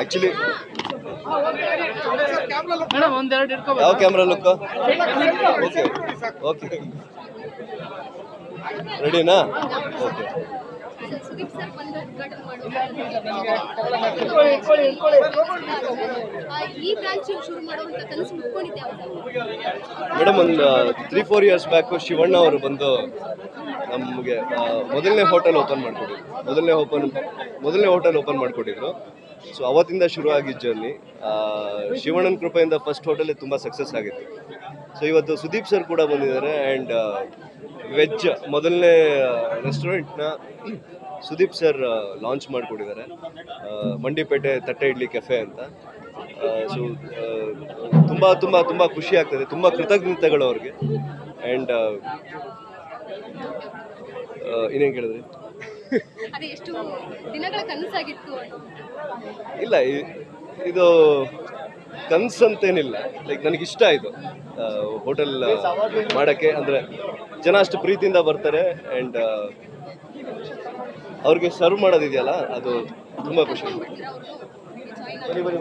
Actually madam ಒಂದೆರಡು ಇಟ್ಕೋಬೇಕು. ಯಾವ ಕ್ಯಾಮ್ರಾ ಲುಕ್ ಓಕೆ ಓಕೆ ರೆಡಿನಾ ಓಕೆ ಮೇಡಮ್, ಒಂದು three four years back Shivanna ಅವರು ಬಂದು ನಮಗೆ ಮೊದಲನೇ ಹೋಟೆಲ್ ಓಪನ್ ಮಾಡಿಕೊಟ್ಟಿದ್ರು ಮೊದಲನೇ ಓಪನ್ ಮೊದಲನೇ ಹೋಟೆಲ್ ಓಪನ್ ಮಾಡಿಕೊಟ್ಟಿದ್ರು ಸೊ ಅವತ್ತಿಂದ ಶುರು ಆಗಿದ್ದ ಜರ್ನಿ ಶಿವಣ್ಣನ ಕೃಪೆಯಿಂದ ಫಸ್ಟ್ ಹೋಟೆಲ್ ತುಂಬ ಸಕ್ಸಸ್ ಆಗಿತ್ತು. ಸೊ ಇವತ್ತು ಸುದೀಪ್ ಸರ್ ಕೂಡ ಬಂದಿದ್ದಾರೆ ಆ್ಯಂಡ್ ವೆಜ್ ಮೊದಲನೇ ರೆಸ್ಟೋರೆಂಟ್ನ ಸುದೀಪ್ ಸರ್ ಲಾಂಚ್ ಮಾಡಿಕೊಟ್ಟಿದ್ದಾರೆ ಮಂಡಿಪೇಟೆ ತಟ್ಟೆ ಇಡ್ಲಿ ಕೆಫೆ ಅಂತ. ಸೊ ತುಂಬ ತುಂಬ ತುಂಬ ಖುಷಿ ಆಗ್ತದೆ. ತುಂಬ ಕೃತಜ್ಞತೆಗಳು ಅವ್ರಿಗೆ. ಆ್ಯಂಡ್ ಇನ್ನೇನು ಕೇಳಿದ್ರಿ? ಅದೇ ಎಷ್ಟು ದಿನಗಳ ಕನಸಾಗಿತ್ತು ಅಂತ. ಇಲ್ಲ ಇದು ಕನ್ಸಂತೇನಿಲ್ಲ. ಲೈಕ್ ನನಗೆ ಇಷ್ಟ ಆಯಿತು ಹೋಟೆಲ್ ಮಾಡೋಕ್ಕೆ. ಅಂದರೆ ಜನ ಅಷ್ಟು ಪ್ರೀತಿಯಿಂದ ಬರ್ತಾರೆ ಆ್ಯಂಡ್ ಅವ್ರಿಗೆ ಸರ್ವ್ ಮಾಡೋದಿದೆಯಲ್ಲ ಅದು ತುಂಬ ಖುಷಿ. ಬನ್ನಿ ಬನ್ನಿ